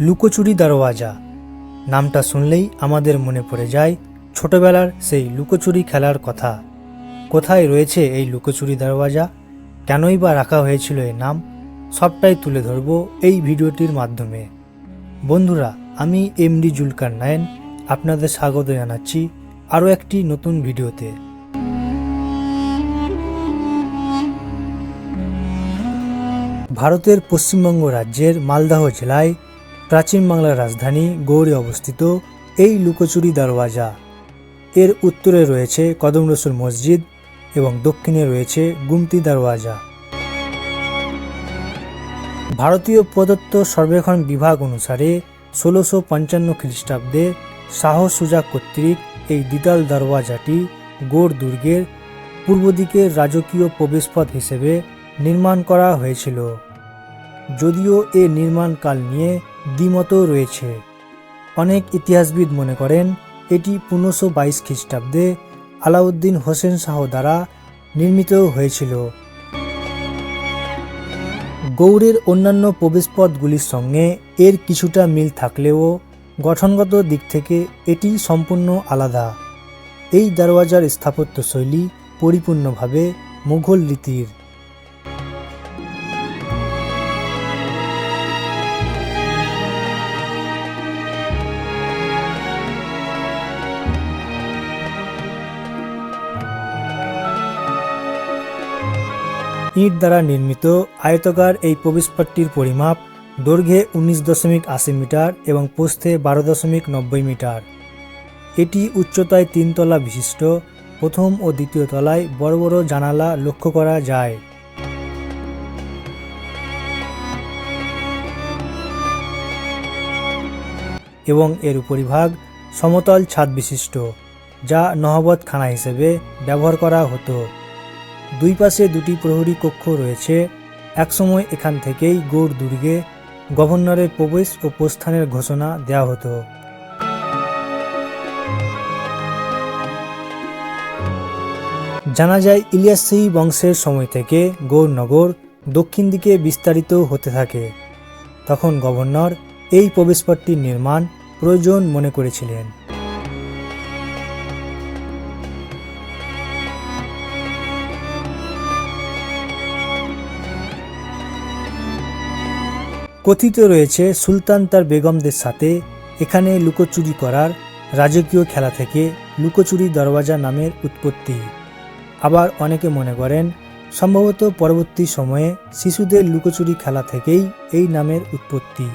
লুকোচুরি দরওয়াজা। নামটা শুনলেই আমাদের মনে পড়ে যায় ছোটবেলার সেই লুকোচুরি খেলার কথা। কোথায় রয়েছে এই লুকোচুরি দরওয়াজা? কেনই বা রাখা হয়েছিল এর নাম? সবটাই তুলে ধরব এই ভিডিওটির মাধ্যমে। বন্ধুরা, আমি এমডি জুলকার নায়ন, আপনাদের স্বাগত জানাচ্ছি আরও একটি নতুন ভিডিওতে। ভারতের পশ্চিমবঙ্গ রাজ্যের মালদাহ জেলায় প্রাচীন বাংলার রাজধানী গৌড়ে অবস্থিত এই লুকোচুরি দরওয়াজা। এর উত্তরে রয়েছে কদম রসুল মসজিদ এবং দক্ষিণে রয়েছে গুমতি দরওয়াজা। ভারতীয় প্রদত্ত সর্বেক্ষণ বিভাগ অনুসারে ষোলোশো পঞ্চান্ন খ্রিস্টাব্দে শাহ সুজা কর্তৃক এই দ্বিতাল দরওয়াজাটি গোড় দুর্গের পূর্ব দিকের রাজকীয় প্রবেশপথ হিসেবে নির্মাণ করা হয়েছিল। যদিও এ নির্মাণকাল নিয়ে দ্বিমত রয়েছে। অনেক ইতিহাসবিদ মনে করেন, এটি পনেরোশো বাইশ খ্রিস্টাব্দে আলাউদ্দিন হোসেন শাহ দ্বারা নির্মিত হয়েছিল। গৌড়ের অন্যান্য প্রবেশপথগুলির সঙ্গে এর কিছুটা মিল থাকলেও গঠনগত দিক থেকে এটি সম্পূর্ণ আলাদা। এই দরওয়াজার স্থাপত্য শৈলী পরিপূর্ণভাবে মুঘল রীতির। ইট দ্বারা নির্মিত আয়তকার এই প্রবেশপথটির পরিমাপ দৈর্ঘ্যে উনিশ দশমিক আশি মিটার এবং প্রস্থে বারো দশমিক নব্বই মিটার। এটি উচ্চতায় তিনতলা বিশিষ্ট, প্রথম ও দ্বিতীয় তলায় বড় বড় জানালা লক্ষ্য করা যায়। এবং এর উপরিভাগ সমতল ছাদ বিশিষ্ট, যা নহবত খানা হিসেবে ব্যবহার করা হতো। দুই পাশে দুটি প্রহরী কক্ষ রয়েছে। একসময় এখান থেকেই গৌড় দুর্গে গভর্নরের প্রবেশ ও প্রস্থানের ঘোষণা দেওয়া হতো। জানা যায়, ইলিয়াসী বংশের সময় থেকে গৌরনগর দক্ষিণ দিকে বিস্তারিত হতে থাকে। তখন গভর্নর এই প্রবেশপথটির নির্মাণ প্রয়োজন মনে করেছিলেন। কথিত রয়েছে, সুলতান তার বেগমদের সাথে এখানে লুকোচুরি করার রাজকীয় খেলা থেকে লুকোচুরি দরওয়াজা নামের উৎপত্তি। আবার অনেকে মনে করেন, সম্ভবত পরবর্তী সময়ে শিশুদের লুকোচুরি খেলা থেকেই এই নামের উৎপত্তি।